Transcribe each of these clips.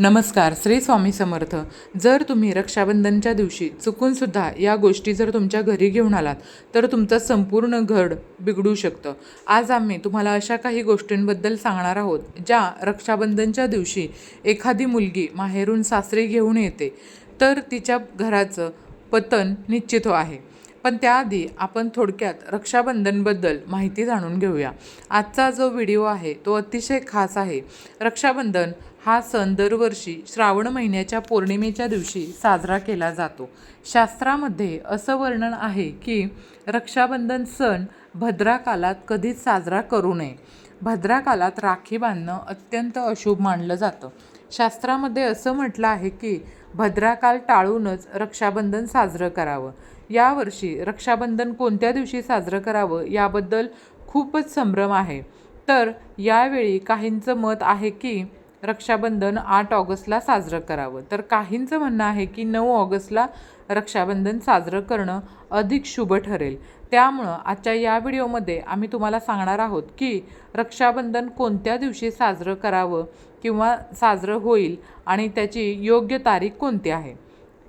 नमस्कार श्री स्वामी समर्थ. जर तुम्ही रक्षाबंधनच्या दिवशी चुकूनसुद्धा या गोष्टी जर तुमच्या घरी घेऊन आलात तर तुमचं संपूर्ण घर बिघडू शकतं. आज आम्ही तुम्हाला अशा काही गोष्टींबद्दल सांगणार आहोत ज्या रक्षाबंधनच्या दिवशी एखादी मुलगी माहेरून सासरी घेऊन येते तर तिच्या घराचं पतन निश्चित आहे. पण त्याआधी आपण थोडक्यात रक्षाबंधनबद्दल माहिती जाणून घेऊया. आजचा जो व्हिडिओ आहे तो अतिशय खास आहे. रक्षाबंधन हा सण दरवर्षी श्रावण महिन्याच्या पौर्णिमेच्या दिवशी साजरा केला जातो. शास्त्रामध्ये असं वर्णन आहे की रक्षाबंधन सण भद्रा कालात कधीच साजरा करू नये. भद्रा कालात राखी बांधणं अत्यंत अशुभ मानलं जातं. शास्त्रामध्ये असं म्हटलं आहे की भद्राकाल टाळूनच रक्षाबंधन साजरं करावं. यावर्षी रक्षाबंधन कोणत्या दिवशी साजरं करावं याबद्दल खूपच संभ्रम आहे. तर यावेळी काहींचं मत आहे की रक्षाबंधन आठ ऑगस्टला साजरं करावं. तर काहींचं म्हणणं आहे की नऊ ऑगस्टला रक्षाबंधन साजरं करणं अधिक शुभ ठरेल. त्यामुळं आजच्या या व्हिडिओमध्ये आम्ही तुम्हाला सांगणार आहोत की रक्षाबंधन कोणत्या दिवशी साजरं करावं किंवा साजरं होईल आणि त्याची योग्य तारीख कोणती आहे.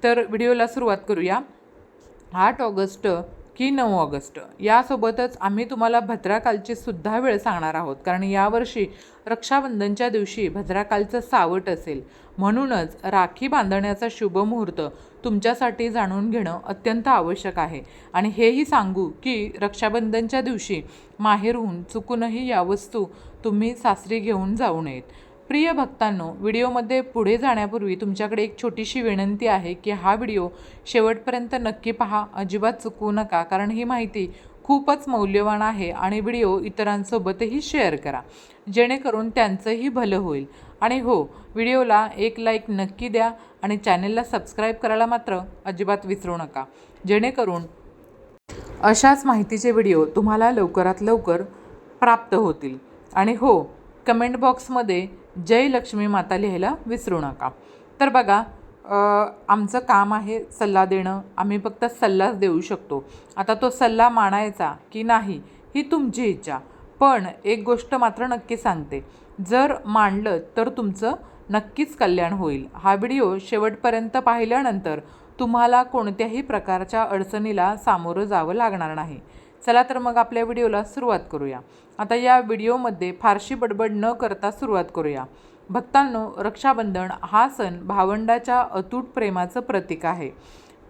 तर व्हिडिओला सुरुवात करूया. आठ ऑगस्ट की नऊ ऑगस्ट. यासोबतच आम्ही तुम्हाला भद्राकालची सुद्धा वेळ सांगणार आहोत. कारण यावर्षी रक्षाबंधनच्या दिवशी भद्राकालचं सावट असेल. म्हणूनच राखी बांधण्याचा शुभ मुहूर्त तुमच्यासाठी जाणून घेणं अत्यंत आवश्यक आहे. आणि हेही सांगू की रक्षाबंधनच्या दिवशी माहेरहून चुकूनही या वस्तू तुम्ही सासरी घेऊन जाऊ नयेत. प्रिय भक्तांनो व्हिडिओमध्ये पुढे जाण्यापूर्वी तुमच्याकडे एक छोटीशी विनंती आहे की हा व्हिडिओ शेवटपर्यंत नक्की पहा. अजिबात चुकवू नका कारण ही माहिती खूपच मौल्यवान आहे आणि व्हिडिओ इतरांसोबतही शेअर करा. जेणेकरून त्यांचंही भलं होईल. आणि हो व्हिडिओला एक लाईक नक्की द्या आणि चॅनेलला सबस्क्राईब करायला मात्र अजिबात विसरू नका. जेणेकरून अशाच माहितीचे व्हिडिओ तुम्हाला लवकरात लवकर प्राप्त होतील. आणि हो कमेंट बॉक्समध्ये जय लक्ष्मी माता लिहायला विसरू नका. तर बघा आमचं काम आहे सल्ला देणं. आम्ही फक्त सल्लाच देऊ शकतो. आता तो सल्ला मानायचा की नाही ही तुमची इच्छा. पण एक गोष्ट मात्र नक्की सांगते. जर मांडलं तर तुमचं नक्कीच कल्याण होईल. हा व्हिडिओ शेवटपर्यंत पाहिल्यानंतर तुम्हाला कोणत्याही प्रकारच्या अडचणीला सामोरं जावं लागणार नाही. चला तर मग आपल्या व्हिडिओला सुरुवात करूया. आता या व्हिडिओमध्ये फारशी बडबड न करता सुरुवात करूया. भक्तांनो रक्षाबंधन हा सण भावंडाच्या अतूट प्रेमाचं प्रतीक आहे.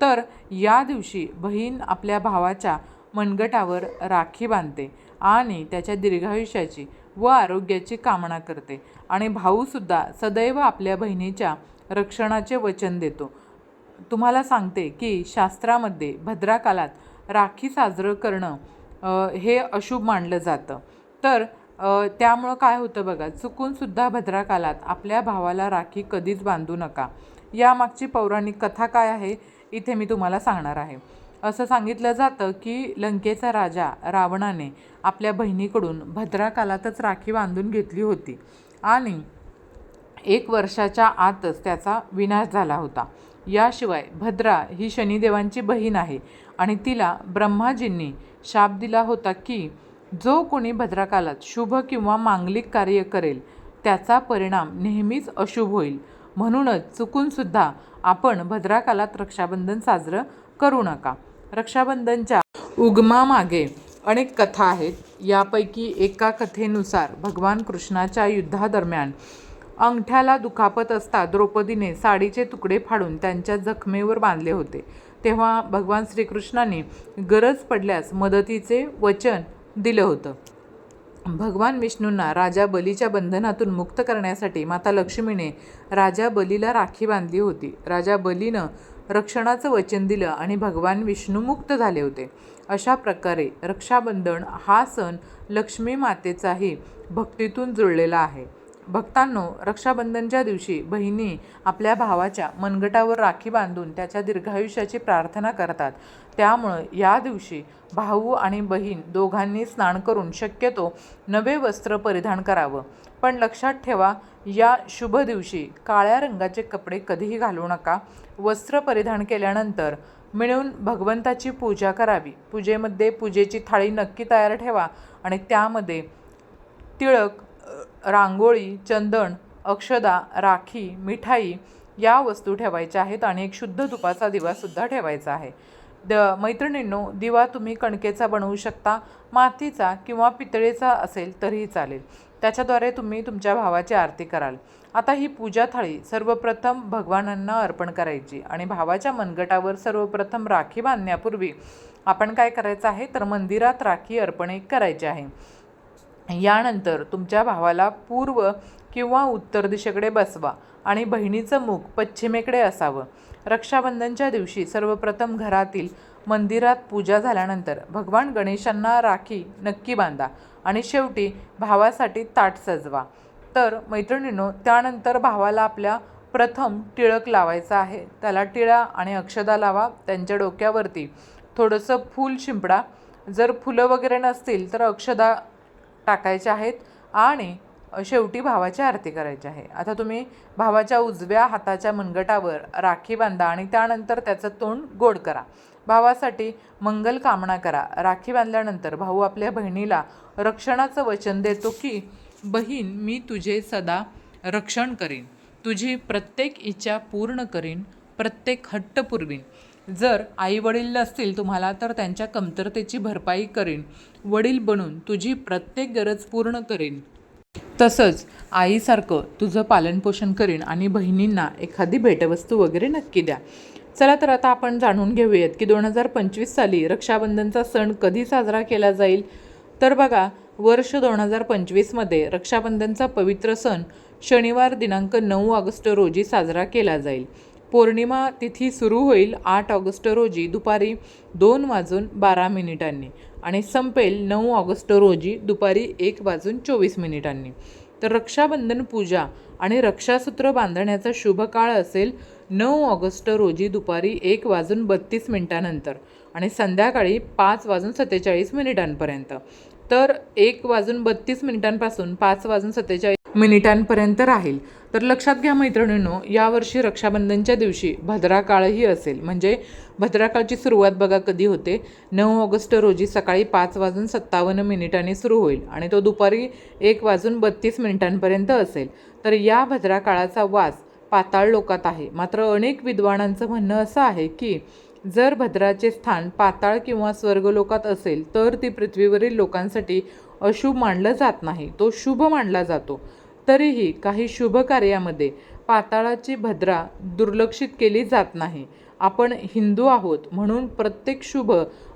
तर या दिवशी बहीण आपल्या भावाच्या मनगटावर राखी बांधते आणि त्याच्या दीर्घायुष्याची व आरोग्याची कामना करते आणि भाऊसुद्धा सदैव आपल्या बहिणीच्या रक्षणाचे वचन देतो. तुम्हाला सांगते की शास्त्रामध्ये भद्राकालात राखी साजरं करणं हे अशुभ मानलं जातं. तर त्यामुळं काय होतं बघा चुकूनसुद्धा भद्राकालात आपल्या भावाला राखी कधीच बांधू नका. यामागची पौराणिक कथा काय आहे इथे मी तुम्हाला सांगणार आहे. असं सांगितलं जातं की लंकेचा राजा रावणाने आपल्या बहिणीकडून भद्राकालातच राखी बांधून घेतली होती आणि एक वर्षाच्या आतच त्याचा विनाश झाला होता. याशिवाय भद्रा ही शनिदेवांची बहीण आहे आणि तिला ब्रह्माजींनी शाप दिला होता की जो कोणी भद्राकालात शुभ किंवा मांगलिक कार्य करेल त्याचा परिणाम नेहमीच अशुभ होईल. म्हणूनच चुकूनसुद्धा आपण भद्राकालात रक्षाबंधन साजरं करू नका. रक्षाबंधनच्या उगमामागे अनेक कथा आहेत. यापैकी एका कथेनुसार भगवान कृष्णाच्या युद्धादरम्यान अंगठ्याला दुखापत असता द्रौपदीने साडीचे तुकडे फाडून त्यांच्या जखमेवर बांधले होते. तेव्हा भगवान श्रीकृष्णाने गरज पडल्यास मदतीचे वचन दिलं होतं. भगवान विष्णूंना राजा बलीच्या बंधनातून मुक्त करण्यासाठी माता लक्ष्मीने राजा बलीला राखी बांधली होती. राजा बलीनं रक्षणाचं वचन दिलं आणि भगवान विष्णू मुक्त झाले होते. अशा प्रकारे रक्षाबंधन हा सण लक्ष्मी मातेचाही भक्तीतून जुळलेला आहे. भक्तांनो रक्षाबंधनच्या दिवशी बहिणी आपल्या भावाच्या मनगटावर राखी बांधून त्याच्या दीर्घायुष्याची प्रार्थना करतात. त्यामुळं या दिवशी भाऊ आणि बहीण दोघांनी स्नान करून शक्यतो नवे वस्त्र परिधान करावं. पण लक्षात ठेवा या शुभ दिवशी काळ्या रंगाचे कपडे कधीही घालू नका. वस्त्र परिधान केल्यानंतर मिळून भगवंताची पूजा करावी. पूजेमध्ये पूजेची थाळी नक्की तयार ठेवा आणि त्यामध्ये टिळक रांगोळी चंदन अक्षदा राखी मिठाई या वस्तू ठेवायच्या आहेत आणि एक शुद्ध तुपाचा दिवासुद्धा ठेवायचा आहे. द मैत्रिणींनो दिवा तुम्ही कणकेचा बनवू शकता मातीचा किंवा पितळेचा असेल तरीही चालेल. त्याच्याद्वारे तुम्ही तुमच्या भावाची आरती कराल. आता ही पूजा थाळी सर्वप्रथम भगवानांना अर्पण करायची आणि भावाच्या मनगटावर सर्वप्रथम राखी बांधण्यापूर्वी आपण काय करायचं आहे? तर मंदिरात राखी अर्पण एक करायची आहे. यानंतर तुमच्या भावाला पूर्व किंवा उत्तर दिशेकडे बसवा आणि बहिणीचं मुख पश्चिमेकडे असावं. रक्षाबंधनच्या दिवशी सर्वप्रथम घरातील मंदिरात पूजा झाल्यानंतर भगवान गणेशांना राखी नक्की बांधा आणि शेवटी भावासाठी ताट सजवा. तर मैत्रिणींनो त्यानंतर भावाला आपल्या प्रथम टिळक लावायचा आहे. त्याला टिळा आणि अक्षदा लावा त्यांच्या डोक्यावरती. थोडंसं फूल शिंपडा. जर फुलं वगैरे नसतील तर अक्षदा टाकायच्या आहेत आणि शेवटी भावाची आरती करायची आहे. आता तुम्ही भावाच्या उजव्या हाताच्या मनगटावर राखी बांधा आणि त्यानंतर त्याचं तोंड गोड करा. भावासाठी मंगल कामना करा. राखी बांधल्यानंतर भाऊ आपल्या बहिणीला रक्षणाचं वचन देतो की बहीण मी तुझे सदा रक्षण करीन. तुझी प्रत्येक इच्छा पूर्ण करीन. प्रत्येक हट्ट पुरवीन. जर आई वडील नसतील तुम्हाला तर त्यांच्या कमतरतेची भरपाई करेन. वडील बनून तुझी प्रत्येक गरज पूर्ण करेन. तसंच आईसारखं तुझं पालनपोषण करीन आणि बहिणींना एखादी भेटवस्तू वगैरे नक्की द्या. चला तर आता आपण जाणून घेऊयात की दोन हजार पंचवीस साली रक्षाबंधनचा सण कधी साजरा केला जाईल? तर बघा वर्ष दोन हजार पंचवीसमध्ये रक्षाबंधनचा पवित्र सण शनिवार दिनांक नऊ ऑगस्ट रोजी साजरा केला जाईल. पौर्णिमा तिथी सुरू होईल आठ ऑगस्ट रोजी दुपारी दोन वाजून बारा मिनिटांनी आणि संपेल नऊ ऑगस्ट रोजी दुपारी एक वाजून चोवीस मिनिटांनी. तर रक्षाबंधन पूजा आणि रक्षासूत्र बांधण्याचा शुभ काळ असेल नऊ ऑगस्ट रोजी दुपारी एक वाजून बत्तीस मिनिटानंतर आणि संध्याकाळी पाच वाजून सत्तेचाळीस मिनिटांपर्यंत. तर एक वाजून बत्तीस मिनिटांपासून पाच वाजून सत्तेचाळीस मिनिटांपर्यंत राहील. तर लक्षात घ्या मैत्रिणींनो यावर्षी रक्षाबंधनच्या दिवशी भद्रा काळही असेल. म्हणजे भद्राकाळची सुरुवात बघा कधी होते. नऊ ऑगस्ट रोजी सकाळी पाच वाजून सत्तावन्न मिनिटांनी सुरू होईल आणि तो दुपारी एक वाजून बत्तीस मिनिटांपर्यंत असेल. तर या भद्रा काळाचा वास पाताळ लोकात आहे. मात्र अनेक विद्वानांचं म्हणणं असं आहे की जर भद्राचे स्थान पाताळ किंवा स्वर्गलोकात असेल तर ती पृथ्वीवरील लोकांसाठी अशुभ मानलं जात नाही. तो शुभ मानला जातो. तरीही काही शुभ कार्यामध्ये पाताळाची भद्रा दुर्लक्षित केली जात नाही. आपण हिंदू आहोत म्हणून प्रत्येक शुभ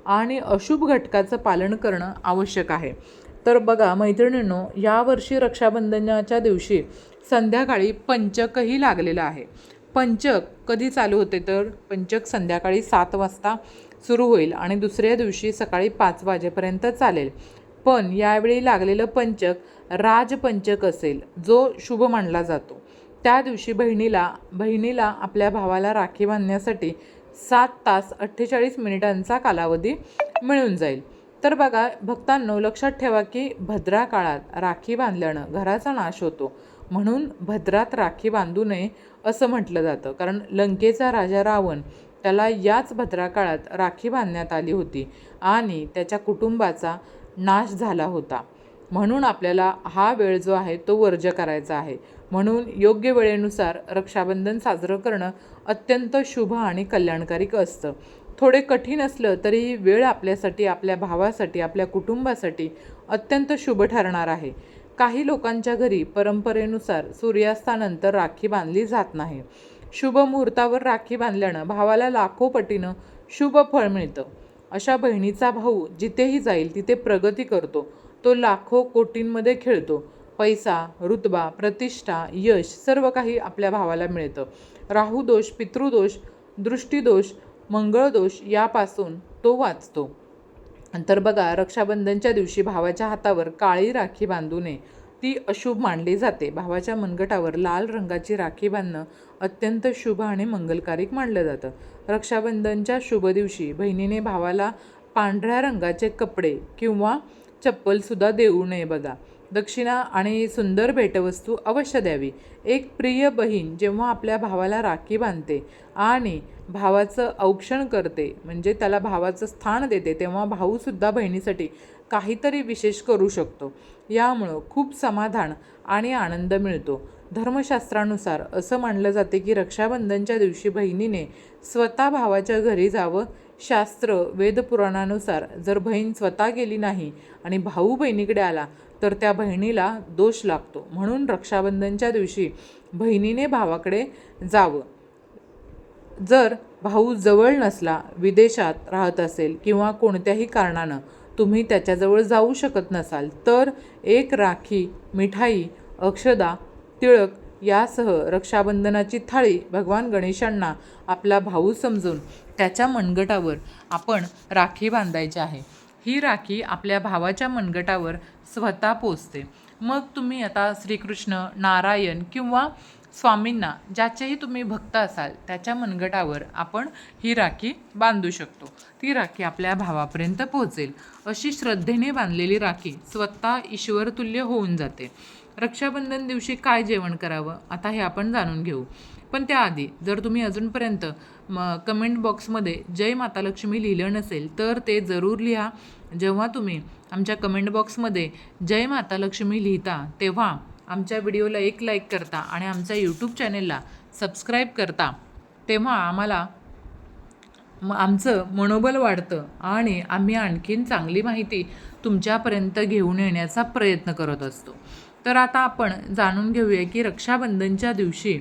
आणि अशुभ घटकाचं पालन करणं आवश्यक आहे. तर बघा मैत्रिणींनो यावर्षी रक्षाबंधनाच्या दिवशी संध्याकाळी पंचकही लागलेलं आहे. पंचक कधी चालू होते तर? पंचक संध्याकाळी सात वाजता सुरू होईल आणि दुसऱ्या दिवशी सकाळी पाच वाजेपर्यंत चालेल. पण यावेळी लागलेलं पंचक राजपंचक असेल जो शुभ मानला जातो. त्या दिवशी बहिणीला बहिणीला आपल्या भावाला राखी बांधण्यासाठी सात तास अठ्ठेचाळीस मिनिटांचा कालावधी मिळून जाईल. तर बघा भक्तांनो लक्षात ठेवा की भद्रा काळात राखी बांधल्यानं घराचा नाश होतो. म्हणून भद्रात राखी बांधू नये असं म्हटलं जातं. कारण लंकेचा राजा रावण त्याला याच भद्रा काळात राखी बांधण्यात आली होती आणि त्याच्या कुटुंबाचा नाश झाला होता. म्हणून आपल्याला हा वेळ जो आहे तो वर्ज करायचा आहे. म्हणून योग्य वेळेनुसार रक्षाबंधन साजरं करणं अत्यंत शुभ आणि कल्याणकारिक असतं. थोडे कठीण असलं तरी वेळ आपल्यासाठी आपल्या भावासाठी आपल्या कुटुंबासाठी अत्यंत शुभ ठरणार आहे. काही लोकांच्या घरी परंपरेनुसार सूर्यास्तानंतर राखी बांधली जात नाही. शुभ मुहूर्तावर राखी बांधल्यानं भावाला लाखो पटीनं शुभ फळ मिळतं. अशा बहिणीचा भाऊ जिथेही जाईल तिथे प्रगती करतो. तो लाखो कोटींमध्ये खेळतो. पैसा रुतबा प्रतिष्ठा यश सर्व काही आपल्या भावाला मिळतं. राहुदोष पितृदोष दृष्टीदोष मंगळदोष यापासून तो वाचतो. तर बघा रक्षाबंधनच्या दिवशी भावाच्या हातावर काळी राखी बांधू नये. ती अशुभ मानली जाते. भावाच्या मनगटावर लाल रंगाची राखी बांधणं अत्यंत शुभ आणि मंगलकारिक मानलं जातं. रक्षाबंधनच्या शुभ दिवशी बहिणीने भावाला पांढऱ्या रंगाचे कपडे किंवा चप्पलसुद्धा देऊ नये बघा. दक्षिणा आणि सुंदर भेटवस्तू अवश्य द्यावी. एक प्रिय बहीण जेव्हा आपल्या भावाला राखी बांधते आणि भावाचं औक्षण करते म्हणजे त्याला भावाचं स्थान देते तेव्हा भाऊसुद्धा बहिणीसाठी काहीतरी विशेष करू शकतो. यामुळं खूप समाधान आणि आनंद मिळतो. धर्मशास्त्रानुसार असं मानलं जाते की रक्षाबंधनच्या दिवशी बहिणीने स्वतः भावाच्या घरी जावं शास्त्र वेदपुराणानुसार जर बहीण स्वतः गेली नाही आणि भाऊ बहिणीकडे आला तर त्या बहिणीला दोष लागतो. म्हणून रक्षाबंधनच्या दिवशी बहिणीने भावाकडे जावं. जर भाऊ जवळ नसला विदेशात राहत असेल किंवा कोणत्याही कारणानं तुम्ही त्याच्याजवळ जाऊ शकत नसाल तर एक राखी मिठाई अक्षदा टिळक यासह रक्षाबंधनाची थाळी भगवान गणेशांना आपला भाऊ समजून त्याच्या मनगटावर आपण राखी बांधायची आहे. ही राखी आपल्या भावाच्या मनगटावर स्वतः पोचते मग तुम्ही आता श्रीकृष्ण नारायण किंवा स्वामींना ज्याचेही तुम्ही भक्त असाल त्याच्या मनगटावर आपण ही राखी बांधू शकतो. ती राखी आपल्या भावापर्यंत पोहोचेल. अशी श्रद्धेने बांधलेली राखी स्वतः ईश्वरतुल्य होऊन जाते. रक्षाबंधन दिवशी काय जेवण करावं? आता हे आपण जाणून घेऊ. पण त्याआधी जर तुम्ही अजूनपर्यंत म कमेंट बॉक्समध्ये जय माता लक्ष्मी लिहिलं नसेल तर ते जरूर लिहा. जेव्हा तुम्ही आमच्या कमेंट बॉक्समध्ये जय माता लक्ष्मी लिहिता तेव्हा आमच्या व्हिडिओला एक लाईक करता आणि आमच्या यूट्यूब चॅनेलला सबस्क्राईब करता तेव्हा आम्हाला म आमचं मनोबल वाढतं आणि आम्ही आणखीन चांगली माहिती तुमच्यापर्यंत घेऊन येण्याचा प्रयत्न करत असतो. तर आता आपण जाणून घेऊया की रक्षाबंधनच्या दिवशी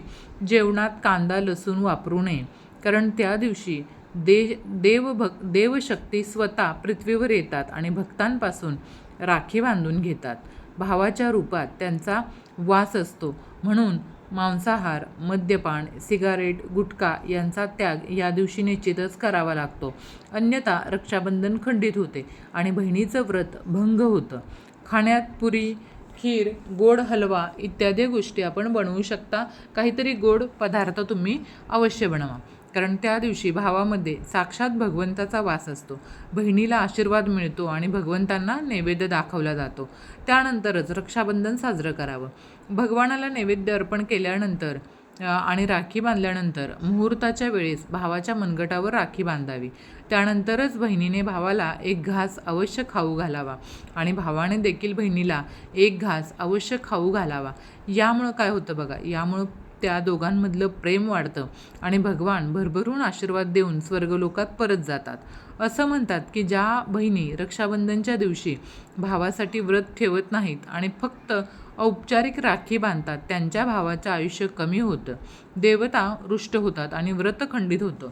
जेवणात कांदा लसूण वापरू नये. कारण त्या दिवशी दे देवभक देवशक्ती स्वतः पृथ्वीवर येतात आणि भक्तांपासून राखी बांधून घेतात. भावाच्या रूपात त्यांचा वास असतो. म्हणून मांसाहार मद्यपान सिगारेट गुटखा यांचा त्याग या दिवशी निश्चितच करावा लागतो. अन्यथा रक्षाबंधन खंडित होते आणि बहिणीचं व्रत भंग होतं. खाण्यात पुरी खीर गोड हलवा इत्यादी गोष्टी आपण बनवू शकता. काहीतरी गोड पदार्थ तुम्ही अवश्य बनवा. कारण त्या दिवशी भावामध्ये साक्षात भगवंताचा वास असतो. बहिणीला आशीर्वाद मिळतो आणि भगवंतांना नैवेद्य दाखवला जातो. त्यानंतरच रक्षाबंधन साजरं करावं. भगवानाला नैवेद्य अर्पण केल्यानंतर आणि राखी बांधल्यानंतर मुहूर्ताच्या वेळेस भावाच्या मनगटावर राखी बांधावी. त्यानंतरच बहिणीने भावाला एक घास अवश्य खाऊ घालावा आणि भावाने देखील बहिणीला एक घास अवश्य खाऊ घालावा. यामुळं काय होतं बघा यामुळं त्या दोघांमधलं प्रेम वाढतं आणि भगवान भरभरून आशीर्वाद देऊन स्वर्गलोकात परत जातात. असं म्हणतात की ज्या बहिणी रक्षाबंधनच्या दिवशी भावासाठी व्रत ठेवत नाहीत आणि फक्त औपचारिक राखी बांधतात. त्यांच्या भावाचं आयुष्य कमी होतं. देवता रुष्ट होतात आणि व्रत खंडित होतं.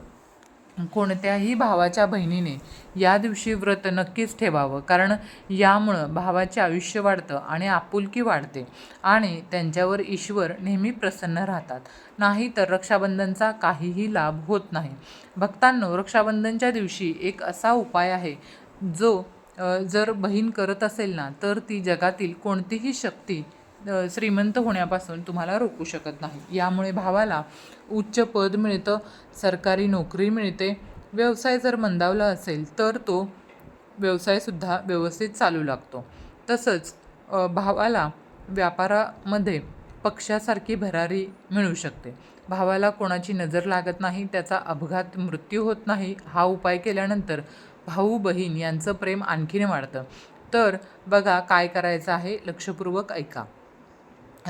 कोणत्याही भावाच्या बहिणीने या दिवशी व्रत नक्कीच ठेवावं. कारण यामुळं भावाचे आयुष्य वाढतं आणि आपुलकी वाढते आणि त्यांच्यावर ईश्वर नेहमी प्रसन्न राहतात. नाही तर रक्षाबंधनचा काहीही लाभ होत नाही. भक्तांनो रक्षाबंधनच्या दिवशी एक असा उपाय आहे जो जर बहीण करत असेल ना तर ती जगातील कोणतीही शक्ती श्रीमंत होण्यापासून तुम्हाला रोखू शकत नाही. यामुळे भावाला उच्च पद मिळतं सरकारी नोकरी मिळते व्यवसाय जर मंदावला असेल तर तो व्यवसायसुद्धा व्यवस्थित चालू लागतो. तसंच भावाला व्यापारामध्ये पक्षासारखी भरारी मिळू शकते. भावाला कोणाची नजर लागत नाही त्याचा अपघात मृत्यू होत नाही हा उपाय केल्यानंतर भाऊ बहीण यांचं प्रेम आणखीन वाढतं. तर बघा काय करायचं आहे लक्षपूर्वक ऐका.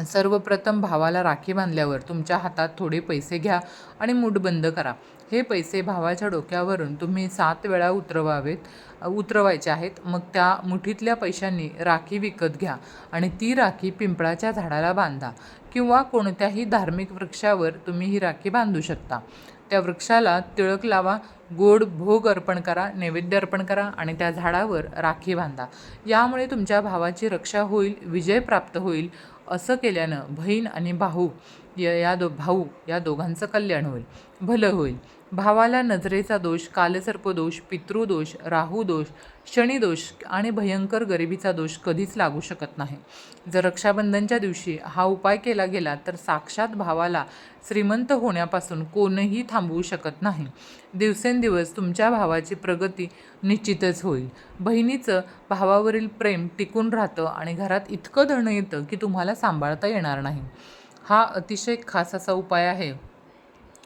सर्वप्रथम भावाला राखी बांधल्यावर तुमच्या हातात थोडे पैसे घ्या आणि मूठ बंद करा. हे पैसे भावाच्या डोक्यावरून तुम्ही सात वेळा उतरवावेत उतरवायचे आहेत. मग त्या मुठीतल्या पैशांनी राखी विकत घ्या आणि ती राखी पिंपळाच्या झाडाला बांधा किंवा कोणत्याही धार्मिक वृक्षावर तुम्ही ही राखी बांधू शकता. त्या वृक्षाला तिळक लावा गोड भोग अर्पण करा नैवेद्य अर्पण करा आणि त्या झाडावर राखी बांधा. यामुळे तुमच्या भावाची रक्षा होईल विजय प्राप्त होईल असं केल्यानं बहीण आणि भाऊ या या दो भाऊ या दोघांचं कल्याण होईल. भलं होईल. भावाला नजरेचा दोष कालसर्पदोष पितृदोष राहूदोष शनिदोष आणि भयंकर गरिबीचा दोष कधीच लागू शकत नाही. जर रक्षाबंधनच्या दिवशी हा उपाय केला गेला तर साक्षात भावाला श्रीमंत होण्यापासून कोणीही थांबवू शकत नाही. दिवसेंदिवस तुमच्या भावाची प्रगती निश्चितच होईल. बहिणीचं भावावरील प्रेम टिकून राहतं आणि घरात इतकं धणं येतं की तुम्हाला सांभाळता येणार नाही. हा अतिशय खास असा उपाय आहे.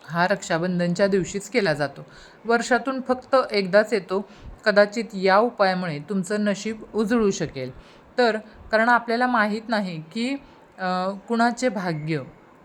हा रक्षाबंधनच्या दिवशीच केला जातो. वर्षातून फक्त एकदाच येतो. कदाचित या उपायामुळे तुमचं नशीब उजळू शकेल. तर कारण आपल्याला माहीत नाही की कुणाचे भाग्य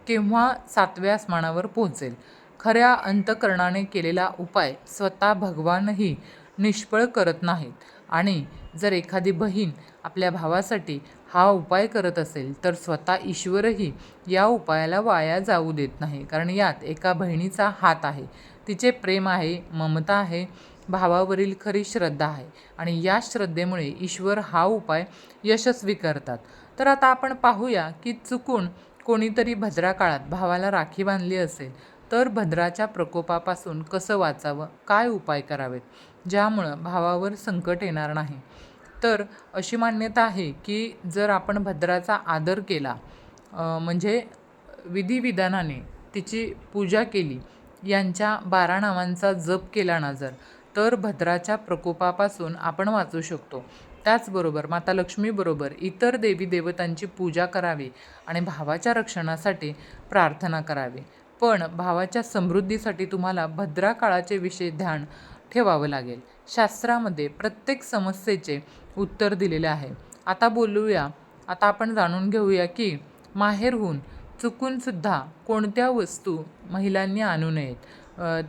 केव्हा सातव्या आसमानावर पोहोचेल. खऱ्या अंतकरणाने केलेला उपाय स्वतः भगवानही निष्फळ करत नाहीत. आणि जर एखादी बहीण आपल्या भावासाठी हा उपाय करत असेल तर स्वतः ईश्वरही या उपायाला वाया जाऊ देत नाही. कारण यात एका बहिणीचा हात आहे. तिचे प्रेम आहे ममता आहे भावावरील खरी श्रद्धा आहे. आणि या श्रद्धेमुळे ईश्वर हा उपाय यशस्वी करतात. तर आता आपण पाहूया की चुकून कोणीतरी भद्रा काळात भावाला राखी बांधली असेल तर भद्राच्या प्रकोपापासून कसं वाचावं? काय उपाय करावेत? ज्यामुळं भावावर संकट येणार नाही. तर अशी मान्यता आहे की जर आपण भद्राचा आदर केला म्हणजे विधिविधानाने तिची पूजा केली यांच्या बारा नावांचा जप केला ना जर तर भद्राच्या प्रकोपापासून आपण वाचू शकतो. त्याचबरोबर माता लक्ष्मीबरोबर इतर देवी देवतांची पूजा करावी आणि भावाच्या रक्षणासाठी प्रार्थना करावी. पण भावाच्या समृद्धीसाठी तुम्हाला भद्रा काळाचे विशेष ध्यान ठेवावं लागेल. शास्त्रामध्ये प्रत्येक समस्येचे उत्तर दिलेले आहे. आता बोलूया आता आपण जाणून घेऊया की माहेरहून चुकूनसुद्धा कोणत्या वस्तू महिलांनी आणू नयेत.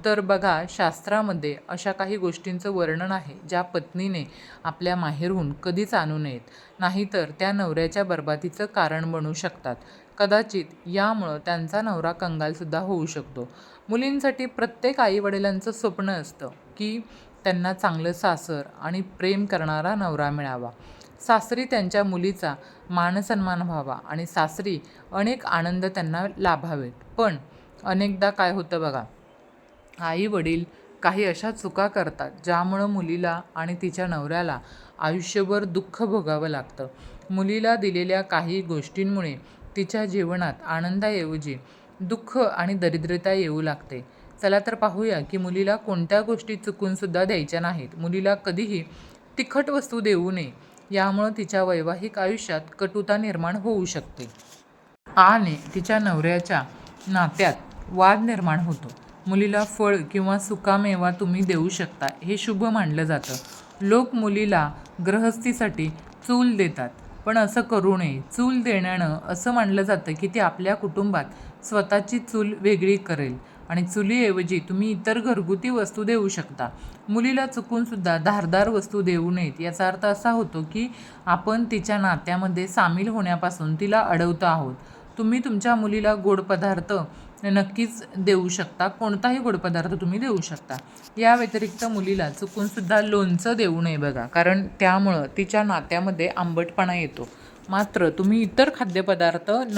तर बघा शास्त्रामध्ये अशा काही गोष्टींचं वर्णन आहे ज्या पत्नीने आपल्या माहेरहून कधीच आणू नयेत. नाहीतर त्या नवऱ्याच्या बरबादीचं कारण बनू शकतात. कदाचित यामुळं त्यांचा नवरा कंगालसुद्धा होऊ शकतो. मुलींसाठी प्रत्येक आईवडिलांचं स्वप्न असतं. की त्यांना चांगलं सासर आणि प्रेम करणारा नवरा मिळावा. सासरी त्यांच्या मुलीचा मानसन्मान व्हावा आणि सासरी अनेक आनंद त्यांना लाभावेत. पण अनेकदा काय होतं बघा आई वडील काही अशा चुका करतात ज्यामुळं मुलीला आणि तिच्या नवऱ्याला आयुष्यभर दुःख भोगावं लागतं. मुलीला दिलेल्या काही गोष्टींमुळे तिच्या जीवनात आनंदाऐवजी दुःख आणि दरिद्रता येऊ लागते. चला तर पाहूया की मुलीला कोणत्या गोष्टी चुकूनसुद्धा द्यायच्या नाहीत. मुलीला कधीही तिखट वस्तू देऊ नये. यामुळं तिच्या वैवाहिक आयुष्यात कटुता निर्माण होऊ शकते. आणि तिच्या नवऱ्याच्या नात्यात वाद निर्माण होतो. मुलीला फळ किंवा सुकामेवा तुम्ही देऊ शकता हे शुभ मानलं जातं. लोक मुलीला ग्रहस्थीसाठी चूल देतात. पण असं करू नये. चूल देण्यानं असं मानलं जातं की ती आपल्या कुटुंबात स्वतःची चूल वेगळी करेल. आणि चुलीऐवजी तुम्ही इतर घरगुती वस्तू देऊ शकता. मुलीला चुकूनसुद्धा धारदार वस्तू देऊ नयेत. याचा अर्थ असा होतो की आपण तिच्या नात्यामध्ये सामील होण्यापासून तिला अडवतो आहोत. तुम्ही तुमच्या मुलीला गोड पदार्थ नक्कीच देऊ शकता. कोणताही गोड पदार्थ तुम्ही देऊ शकता. या व्यतिरिक्त मुलीला चुकूनसुद्धा लोणचं देऊ नये बघा. कारण त्यामुळं तिच्या नात्यामध्ये आंबटपणा येतो. मात्र तुम्ही इतर खाद्यपदार्थ न